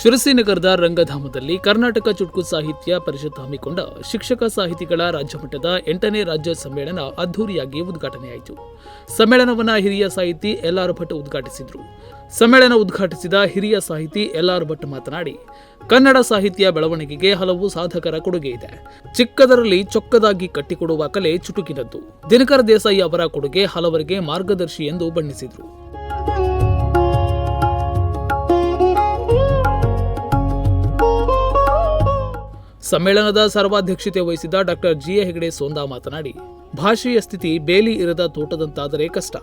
ಶಿರಸಿ ನಗರದ ರಂಗಧಾಮದಲ್ಲಿ ಕರ್ನಾಟಕ ಚುಟುಕು ಸಾಹಿತ್ಯ ಪರಿಷತ್ ಹಮ್ಮಿಕೊಂಡ ಶಿಕ್ಷಕ ಸಾಹಿತಿಗಳ ರಾಜ್ಯಮಟ್ಟದ ಎಂಟನೇ ರಾಜ್ಯ ಸಮ್ಮೇಳನ ಅದ್ದೂರಿಯಾಗಿ ಉದ್ಘಾಟನೆಯಾಯಿತು. ಸಮ್ಮೇಳನವನ್ನು ಹಿರಿಯ ಸಾಹಿತಿ ಎಲ್ಆರ್ ಭಟ್ ಉದ್ಘಾಟಿಸಿದರು. ಸಮ್ಮೇಳನ ಉದ್ಘಾಟಿಸಿದ ಹಿರಿಯ ಸಾಹಿತಿ ಎಲ್ಆರ್ ಭಟ್ ಮಾತನಾಡಿ, ಕನ್ನಡ ಸಾಹಿತ್ಯ ಬೆಳವಣಿಗೆಗೆ ಹಲವು ಸಾಧಕರ ಕೊಡುಗೆ ಇದೆ. ಚಿಕ್ಕದರಲ್ಲಿ ಚೊಕ್ಕದಾಗಿ ಕಟ್ಟಿಕೊಡುವ ಕಲೆ ಚುಟುಕಿನದ್ದು. ದಿನಕರ ದೇಸಾಯಿ ಅವರ ಕೊಡುಗೆ ಹಲವರಿಗೆ ಮಾರ್ಗದರ್ಶಿ ಎಂದು ಬಣ್ಣಿಸಿದರು. ಸಮ್ಮೇಳನದ ಸರ್ವಾಧ್ಯಕ್ಷತೆ ವಹಿಸಿದ ಡಾಕ್ಟರ್ ಜಿಎ ಹೆಗಡೆ ಸೋಂದಾ ಮಾತನಾಡಿ, ಭಾಷೆಯ ಸ್ಥಿತಿ ಬೇಲಿ ಇರದ ತೋಟದಂತಾದರೆ ಕಷ್ಟ.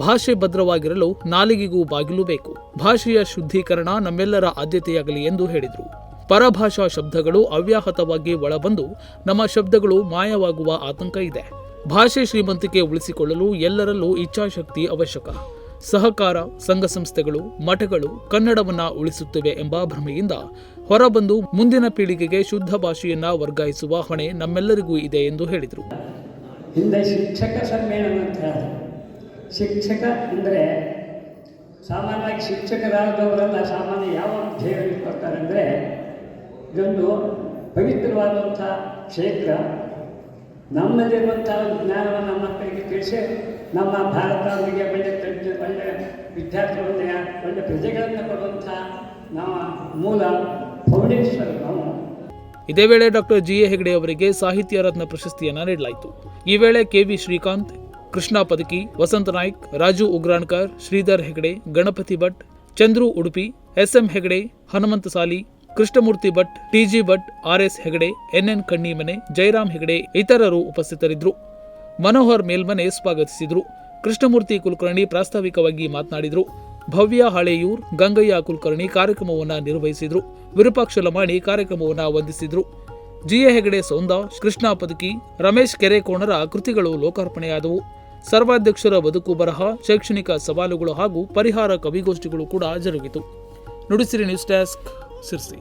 ಭಾಷೆ ಭದ್ರವಾಗಿರಲು ನಾಲಿಗೆಗೂ ಬಾಗಿಲು ಬೇಕು. ಭಾಷೆಯ ಶುದ್ಧೀಕರಣ ನಮ್ಮೆಲ್ಲರ ಆದ್ಯತೆಯಾಗಲಿ ಎಂದು ಹೇಳಿದರು. ಪರಭಾಷಾ ಶಬ್ದಗಳು ಅವ್ಯಾಹತವಾಗಿ ಒಳಬಂದು ನಮ್ಮ ಶಬ್ದಗಳು ಮಾಯವಾಗುವ ಆತಂಕ ಇದೆ. ಭಾಷೆ ಶ್ರೀಮಂತಿಕೆ ಉಳಿಸಿಕೊಳ್ಳಲು ಎಲ್ಲರಲ್ಲೂ ಇಚ್ಛಾಶಕ್ತಿ ಅವಶ್ಯಕ. ಸಹಕಾರ ಸಂಘ ಸಂಸ್ಥೆಗಳು, ಮಠಗಳು ಕನ್ನಡವನ್ನ ಉಳಿಸುತ್ತಿವೆ ಎಂಬ ಭ್ರಮೆಯಿಂದ ಹೊರಬಂದು ಮುಂದಿನ ಪೀಳಿಗೆಗೆ ಶುದ್ಧ ಭಾಷೆಯನ್ನ ವರ್ಗಾಯಿಸುವ ಹೊಣೆ ನಮ್ಮೆಲ್ಲರಿಗೂ ಇದೆ ಎಂದು ಹೇಳಿದರು. ಹಿಂದೆ ಶಿಕ್ಷಕ ಸಮ್ಮೇಳನ ಅಂತ ಶಿಕ್ಷಕ ಅಂದರೆ ಸಾಮಾನ್ಯವಾಗಿ ಶಿಕ್ಷಕರಾದವರೆಲ್ಲ ಸಾಮಾನ್ಯ ಯಾವ ಧ್ಯೇಯ ಕೊಡ್ತಾರೆ ಅಂದರೆ ಇದೊಂದು ಪವಿತ್ರವಾದಂಥ ಕ್ಷೇತ್ರ. ನಮ್ಮಲ್ಲಿರುವಂಥ ಜ್ಞಾನವನ್ನು ಮಕ್ಕಳಿಗೆ ತಿಳಿಸಿ, ನಮ್ಮ ಭಾರತವರಿಗೆ ಒಳ್ಳೆ ತಜ್ಞ ಒಳ್ಳೆ ವಿದ್ಯಾರ್ಥಿಗಳನ್ನ ಒಳ್ಳೆ ಪ್ರಜೆಗಳನ್ನು ಕೊಡುವಂಥ ನಮ್ಮ ಮೂಲ ಫೌಂಡೇಶ್ವರ್ ನಾವು. ಇದೇ ವೇಳೆ ಡಾಕ್ಟರ್ ಜಿ ಎ ಹೆಗಡೆ ಅವರಿಗೆ ಸಾಹಿತ್ಯ ರತ್ನ ಪ್ರಶಸ್ತಿಯನ್ನು ನೀಡಲಾಯಿತು. ಈ ವೇಳೆ KV Shrikanth, Krishna Padaki, Vasanth Naik, Raju Ugrankar, Shridhar Hegde, Ganapathi Bhat, Chandru Udupi, SM Hegde, Hanumantha Sali Krishnamurthy Bhat TG Bhat, R S Hegde NN Kannimane Jayaram Hegde ಇತರರು ಉಪಸ್ಥಿತರಿದ್ದರು. ಮನೋಹರ್ ಮೇಲ್ಮನೆ ಸ್ವಾಗತಿಸಿದರು. ಕೃಷ್ಣಮೂರ್ತಿ ಕುಲಕರ್ಣಿ ಪ್ರಾಸ್ತಾವಿಕವಾಗಿ ಮಾತನಾಡಿದರು. ಭವ್ಯ ಹಳೆಯೂರ್, ಗಂಗಯ್ಯ ಕುಲಕರ್ಣಿ ಕಾರ್ಯಕ್ರಮವನ್ನು ನಿರ್ವಹಿಸಿದರು. ವಿರೂಪಾಕ್ಷ ಲಮಾಣಿ ಕಾರ್ಯಕ್ರಮವನ್ನು ವಂದಿಸಿದರು. ಜಿಎ ಹೆಗಡೆ ಸೌಂದ, ಕೃಷ್ಣ ಪದಕಿ, ರಮೇಶ್ ಕೆರೆಕೋಣರ ಕೃತಿಗಳು ಲೋಕಾರ್ಪಣೆಯಾದವು. ಸರ್ವಾಧ್ಯಕ್ಷರ ಬದುಕು ಬರಹ, ಶೈಕ್ಷಣಿಕ ಸವಾಲುಗಳು ಹಾಗೂ ಪರಿಹಾರ ಕವಿಗೋಷ್ಠಿಗಳು ಕೂಡ ಜರುಗಿತು. Nudisiri news desk. सिरसी